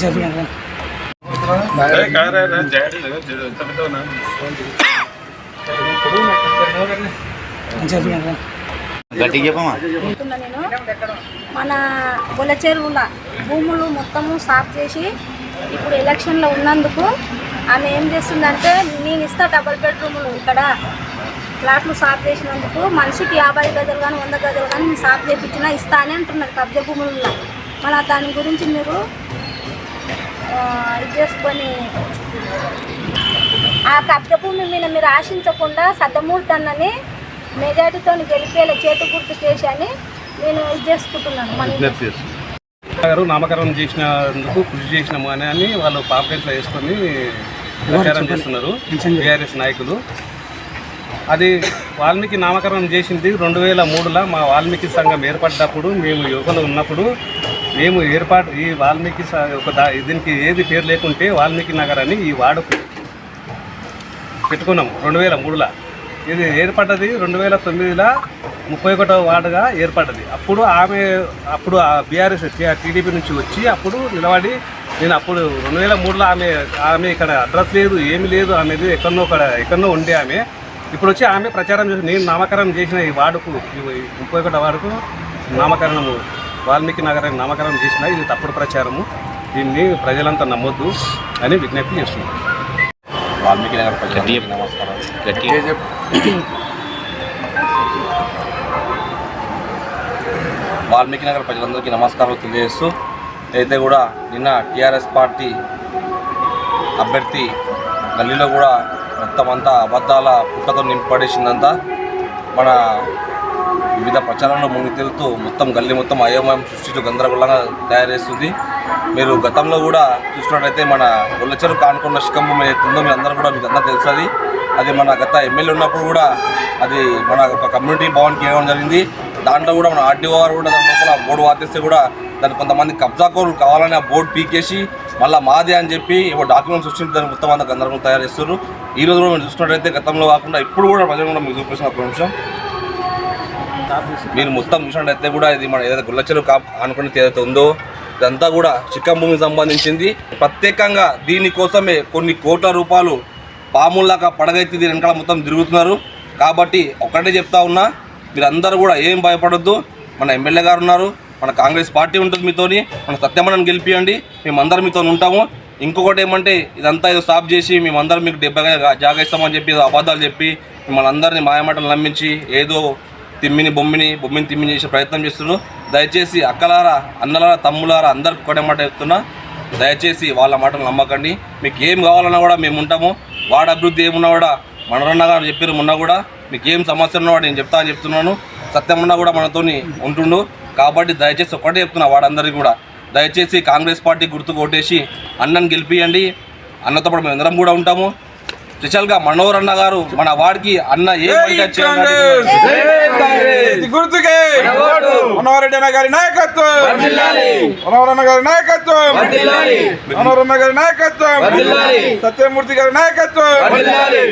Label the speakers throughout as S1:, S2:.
S1: జాడి కారా జాడి
S2: మన బొల్ల చెరువుల భూములు మొత్తము సాఫ్ చేసి ఇప్పుడు ఎలక్షన్లో ఉన్నందుకు ఆమె ఏం చేస్తుందంటే నేను ఇస్తా డబల్ బెడ్రూములు ఇక్కడ. ఫ్లాట్లు సాఫ్ చేసినందుకు మనిషికి యాభై గజలు కానీ వంద గజలు కానీ నేను సాఫ్ చేయించినా ఇస్తా అని అంటున్నారు కబ్జా భూములలో. మన దాని గురించి మీరు ఆ, ఇది చేసుకొని ఆ కబ్జా భూమి మీద మీరు ఆశించకుండా సద్దమూర్తి అన్నని మెజార్టీతో గెలిపేలా చేతి గుర్తు చేసి అని నేను ఇది చేసుకుంటున్నాను.
S3: గారు నామకరణం చేసినందుకు కృషి చేసినాము అని అని వాళ్ళు పాంప్లెట్లో వేసుకొని ప్రచారం చేస్తున్నారు. టీఆర్ఎస్ నాయకులు. అది వాల్మీకి నామకరణం చేసింది రెండు వేల మూడులో మా వాల్మీకి సంఘం ఏర్పడ్డప్పుడు మేము యువకులు ఉన్నప్పుడు మేము ఏర్పాటు ఈ వాల్మీకి ఒక దా దీనికి ఏది పేరు లేకుంటే వాల్మీకి నగర్ అని ఈ వార్డుకు పెట్టుకున్నాము రెండు వేల మూడులో. ఇది ఏర్పడ్డది రెండు వేల తొమ్మిదిలో ముప్పై ఒకటో వార్డుగా ఏర్పడ్డది. అప్పుడు ఆమె అప్పుడు ఆ బీఆర్ఎస్ టీడీపీ నుంచి వచ్చి అప్పుడు నిలబడి నేను అప్పుడు రెండు వేల మూడులో ఆమె ఆమె ఇక్కడ అడ్రస్ లేదు ఏమి లేదు ఆమెది ఎక్కడనో ఇక్కడ ఎక్కడనో ఉండే ఆమె. ఇప్పుడు వచ్చి ఆమె ప్రచారం చేసి నేను నామకరణం చేసిన ఈ వార్డుకు ఈ ముప్పై ఒకటో వార్డుకు నామకరణము వాల్మీకి నగరాన్ని నామకరణం చేసిన ఇది తప్పుడు ప్రచారము. దీన్ని ప్రజలంతా నమ్మొద్దు అని విజ్ఞప్తి చేస్తున్నాను
S4: వాల్మీకి నగర్ ప్రజలకు నమస్కారం గట్టిగా వాల్మీకి నగర్ ప్రజలందరికీ నమస్కారాలు తెలియజేస్తూ అయితే కూడా నిన్న టీఆర్ఎస్ పార్టీ అభ్యర్థి గల్లీలో కూడా మొత్తం అంతా అబద్ధాల పుట్టతో నింపడేసిందంతా మన వివిధ ప్రచారంలో మునిగి తెలుతూ మొత్తం గల్లీ మొత్తం అయోమయం సృష్టించు గందరగోళంగా తయారేస్తుంది మీరు గతంలో కూడా చూసినట్టయితే మన గొల్లచెరు కానుకున్న శిఖంభం ఏదైతుందో మీ అందరూ కూడా మీకు అందరూ తెలుసు అది అది మన గత ఎమ్మెల్యే ఉన్నప్పుడు కూడా అది మన ఒక కమ్యూనిటీ భవన్కి ఇవ్వడం జరిగింది. దాంట్లో కూడా మన ఆర్టీఓ గారు కూడా దాని లోపల బోర్డు వాదిస్తే కూడా దాన్ని కొంతమంది కబ్జాకోరు కావాలని ఆ బోర్డు పీకేసి మళ్ళీ మాదే అని చెప్పి ఒక డాక్యుమెంట్స్ వచ్చింది దాన్ని మొత్తం అంతా గందరగోళం తయారు చేస్తారు ఈ రోజు కూడా మీరు చూసినట్టయితే గతంలో కాకుండా ఇప్పుడు కూడా ప్రజలు కూడా మీకు చూపిస్తున్న ఒక నిమిషం. మీరు మొత్తం చూసినట్టయితే కూడా ఇది మన ఏదైతే గుల్లచెరువు కా అనుకుని ఏదైతే ఉందో ఇదంతా కూడా చిక్కం భూమికి సంబంధించింది. ప్రత్యేకంగా దీనికోసమే కొన్ని కోట్ల రూపాయలు పాముల్లాగా పడగైతే దీని వెనకాల మొత్తం తిరుగుతున్నారు. కాబట్టి ఒక్కటే చెప్తా ఉన్నా మీరందరూ కూడా ఏం భయపడొద్దు. మన ఎమ్మెల్యే గారు ఉన్నారు మన కాంగ్రెస్ పార్టీ ఉంటుంది మీతోని మన సత్యమణను గెలిపియండి మేమందరం మీతో ఉంటాము. ఇంకొకటి ఏమంటే ఇదంతా ఏదో స్టాప్ చేసి మేమందరం మీకు దెబ్బగా జాగా ఇస్తామని చెప్పి అబద్ధాలు చెప్పి మిమ్మల్ని అందరినీ మాయమాటలు నమ్మించి ఏదో తిమ్మిని బొమ్మిని బొమ్మిని తిమ్మిని చేసే ప్రయత్నం చేస్తున్నారు. దయచేసి అక్కలారా అన్నలారా తమ్ములారా అందరికి ఒకటే మాట చెప్తున్నా. దయచేసి వాళ్ళ మాటలు నమ్మకండి. మీకు ఏం కావాలన్నా కూడా మేము ఉంటాము. వాడ అభివృద్ధి ఏమున్నా కూడా మనరన్న గారు చెప్పారు మొన్న కూడా మీకు ఏం సమస్య ఉన్నా నేను చెప్తా అని చెప్తున్నాను. సత్యమన్న కూడా మనతోని ఉంటుండు. కాబట్టి దయచేసి ఒక్కటే చెప్తున్నా వాడందరికీ కూడా. దయచేసి కాంగ్రెస్ పార్టీ గుర్తు కొట్టేసి అన్నని గెలిపియండి. అన్నతో పాటు మేము అందరం కూడా ఉంటాము. స్పెషల్గా మనోహర్ అన్న గారు మన వాడికి అన్న ఏ
S1: గుర్తుకే! మనోహరెడ్డి అన్న గారి నాయకత్వం! మనోహర్ అన్న గారి నాయకత్వం! మనోహర్ అన్న గారి నాయకత్వం! సత్యమూర్తి గారి నాయకత్వం!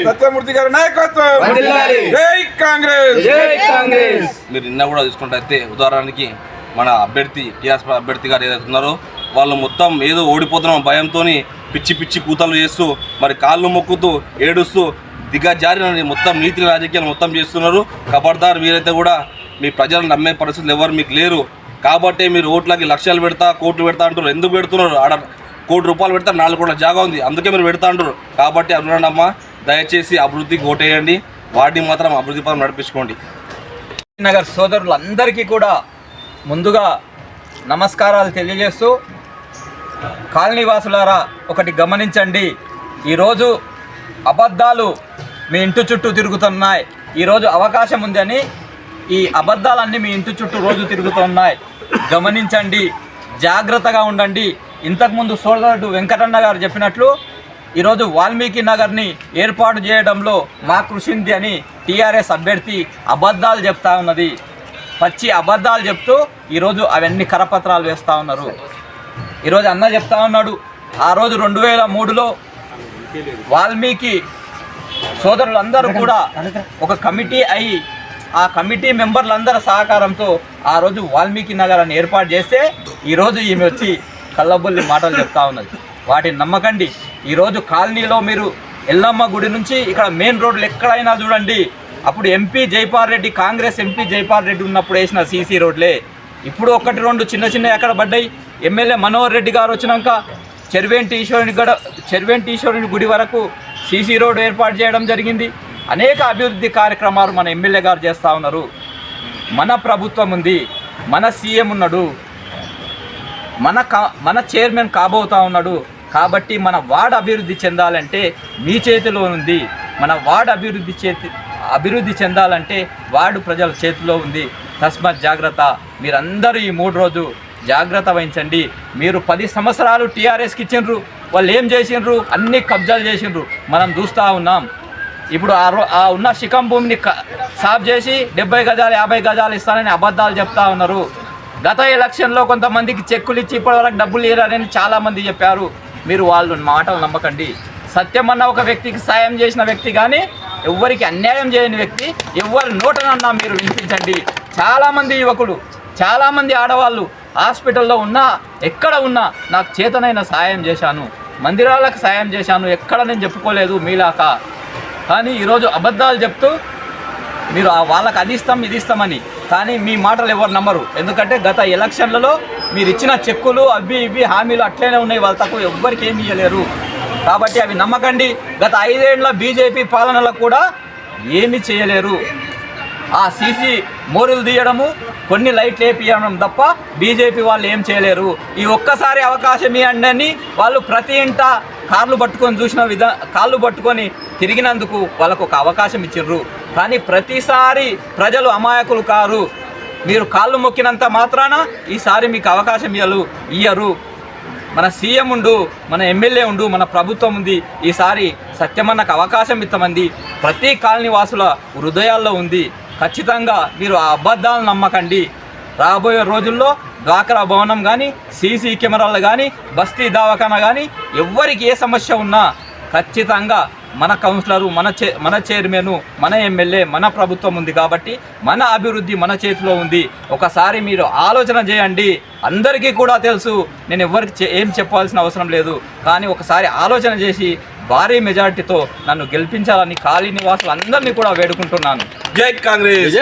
S1: సత్యమూర్తి గారి నాయకత్వం! జై కాంగ్రెస్!
S3: మీరు నిన్న కూడా చూసుకుంటే ఉదాహరణకి మన అభ్యర్థి టీఆర్ఎస్ అభ్యర్థి గారు ఏదైతే ఉన్నారో వాళ్ళు మొత్తం ఏదో ఓడిపోతున్నాం భయంతో పిచ్చి పిచ్చి కూతలు చేస్తూ మరి కాళ్ళు మొక్కుతూ ఏడుస్తూ దిగజారిన మొత్తం నీతి రాజకీయాలు మొత్తం చేస్తున్నారు. కబర్దార్ మీరైతే కూడా మీ ప్రజలను నమ్మే పరిస్థితులు ఎవరు మీకు లేరు. కాబట్టి మీరు ఓట్లకి లక్షలు పెడతా కోట్లు పెడతా అంటారు ఎందుకు పెడుతున్నారు? ఆడ కోటి రూపాయలు పెడతా నాలుగు కోట్ల జాగా ఉంది. అందుకే మీరు పెడతా అంటారు కాబట్టి అమ్మా దయచేసి అభివృద్ధికి ఓటేయండి. వాటిని మాత్రం అభివృద్ధి పరం నడిపించుకోండి.
S5: నగర్ సోదరులందరికీ కూడా ముందుగా నమస్కారాలు తెలియజేస్తూ కాలనీవాసులారా ఒకటి గమనించండి. ఈరోజు అబద్ధాలు మీ ఇంటి చుట్టూ తిరుగుతున్నాయి. ఈరోజు అవకాశం ఉందని ఈ అబద్ధాలన్నీ మీ ఇంటి చుట్టూ రోజు తిరుగుతున్నాయి. గమనించండి జాగ్రత్తగా ఉండండి. ఇంతకుముందు సోదరుడు వెంకటన్న గారు చెప్పినట్లు ఈరోజు వాల్మీకి నగర్ని ఏర్పాటు చేయడంలో మా కృషింది అని టీఆర్ఎస్ అభ్యర్థి అబద్ధాలు చెప్తా ఉన్నది. పచ్చి అబద్ధాలు చెప్తూ ఈరోజు అవన్నీ కరపత్రాలు వేస్తూ ఉన్నారు. ఈరోజు అన్న చెప్తా ఉన్నాడు ఆ రోజు రెండు వేల మూడులో వాల్మీకి సోదరులందరూ కూడా ఒక కమిటీ అయి ఆ కమిటీ మెంబర్లందరి సహకారంతో ఆ రోజు వాల్మీకి నగరాన్ని ఏర్పాటు చేస్తే ఈరోజు ఈమె వచ్చి కళ్ళబొల్లి మాటలు చెప్తా ఉన్నది. వాటిని నమ్మకండి. ఈరోజు కాలనీలో మీరు ఎల్లమ్మ గుడి నుంచి ఇక్కడ మెయిన్ రోడ్లు ఎక్కడైనా చూడండి. అప్పుడు ఎంపీ జైపాల్ రెడ్డి కాంగ్రెస్ ఎంపీ జైపాల్ రెడ్డి ఉన్నప్పుడు వేసిన సీసీ రోడ్లే. ఇప్పుడు ఒకటి రెండు చిన్న చిన్న ఎక్కడ పడ్డాయి? ఎమ్మెల్యే మనోహర్ రెడ్డి గారు వచ్చినాక చెరువేంటి ఈశ్వరుని గడ చెరువేంటి ఈశ్వరుని గుడి వరకు సీసీ రోడ్ ఏర్పాటు చేయడం జరిగింది. అనేక అభివృద్ధి కార్యక్రమాలు మన ఎమ్మెల్యే గారు చేస్తూ ఉన్నారు. మన ప్రభుత్వం ఉంది మన సీఎం ఉన్నాడు మన కా మన చైర్మన్ కాబోతా ఉన్నాడు. కాబట్టి మన వార్డ్ అభివృద్ధి చెందాలంటే మీ చేతిలో ఉంది. మన వార్డ్ అభివృద్ధి చేతి అభివృద్ధి చెందాలంటే వార్డు ప్రజల చేతిలో ఉంది. తస్మత్ జాగ్రత్త. మీరందరూ ఈ మూడు రోజు జాగ్రత్త వహించండి. మీరు పది సంవత్సరాలు టీఆర్ఎస్కి ఇచ్చిండ్రు వాళ్ళు ఏం చేసిండ్రు అన్ని కబ్జాలు చేసిండ్రు. మనం చూస్తూ ఉన్నాం. ఇప్పుడు ఆ రో ఆ ఉన్న శిఖం భూమిని సాఫ్ చేసి డెబ్బై గజాలు యాభై గజాలు ఇస్తానని అబద్ధాలు చెప్తా ఉన్నారు. గత ఎలక్షన్లో కొంతమందికి చెక్కులు ఇచ్చి ఇప్పటివరకు డబ్బులు ఇవ్వాలని చాలామంది చెప్పారు. మీరు వాళ్ళు మాటలు నమ్మకండి. సత్యం అన్న ఒక వ్యక్తికి సాయం చేసిన వ్యక్తి కానీ ఎవ్వరికి అన్యాయం చేయని వ్యక్తి ఎవరి నోటనన్నా మీరు వినిపించండి. చాలామంది యువకులు చాలామంది ఆడవాళ్ళు హాస్పిటల్లో ఉన్నా ఎక్కడ ఉన్నా నాకు చేతనైన సాయం చేశాను. మందిరాలకు సాయం చేశాను. ఎక్కడ నేను చెప్పుకోలేదు మీలాక. కానీ ఈరోజు అబద్ధాలు చెప్తూ మీరు వాళ్ళకి అది ఇస్తాం ఇది ఇస్తామని. కానీ మీ మాటలు ఎవరు నమ్మరు. ఎందుకంటే గత ఎలక్షన్లలో మీరు ఇచ్చిన చెక్కులు అవి ఇవి హామీలు అట్లనే ఉన్నాయి. వాళ్ళ తక్కువ ఎవ్వరికి ఏమి ఇవ్వలేరు కాబట్టి అవి నమ్మకండి. గత ఐదేళ్ళ బీజేపీ పాలనలో కూడా ఏమి చేయలేరు. ఆ సీసీ మోరులు తీయడము కొన్ని లైట్లు వేపియడం తప్ప బీజేపీ వాళ్ళు ఏం చేయలేరు. ఈ ఒక్కసారి అవకాశం ఇవ్వండి అని వాళ్ళు ప్రతి ఇంట కార్లు పట్టుకొని చూసిన విధ కాళ్ళు పట్టుకొని తిరిగినందుకు వాళ్ళకు ఒక అవకాశం ఇచ్చిర్రు కానీ ప్రతిసారి ప్రజలు అమాయకులు కారు. మీరు కాళ్ళు మొక్కినంత మాత్రాన ఈసారి మీకు అవకాశం ఇయ్యలు ఇయ్యరు. మన సీఎం ఉండు మన ఎమ్మెల్యే ఉండు మన ప్రభుత్వం ఉంది ఈసారి సత్యమన్నకు అవకాశం ఇస్తామంది ప్రతి కాలనీ వాసుల హృదయాల్లో ఉంది. ఖచ్చితంగా మీరు ఆ అబద్ధాలను నమ్మకండి. రాబోయే రోజుల్లో డ్వాక్రా భవనం కానీ సీసీ కెమెరాలు కానీ బస్తీ దవాఖానా కానీ ఎవ్వరికి ఏ సమస్య ఉన్నా ఖచ్చితంగా మన కౌన్సిలరు మన చే మన చైర్మన్ మన ఎమ్మెల్యే మన ప్రభుత్వం ఉంది కాబట్టి మన అభివృద్ధి మన చేతిలో ఉంది. ఒకసారి మీరు ఆలోచన చేయండి. అందరికీ కూడా తెలుసు నేను ఎవరికి ఏం చెప్పాల్సిన అవసరం లేదు. కానీ ఒకసారి ఆలోచన చేసి భారీ మెజారిటీతో నన్ను గెలిపించాలని ఖాళీ నివాసులు అందరినీ కూడా వేడుకుంటున్నాను.
S3: జై కాంగ్రెస్.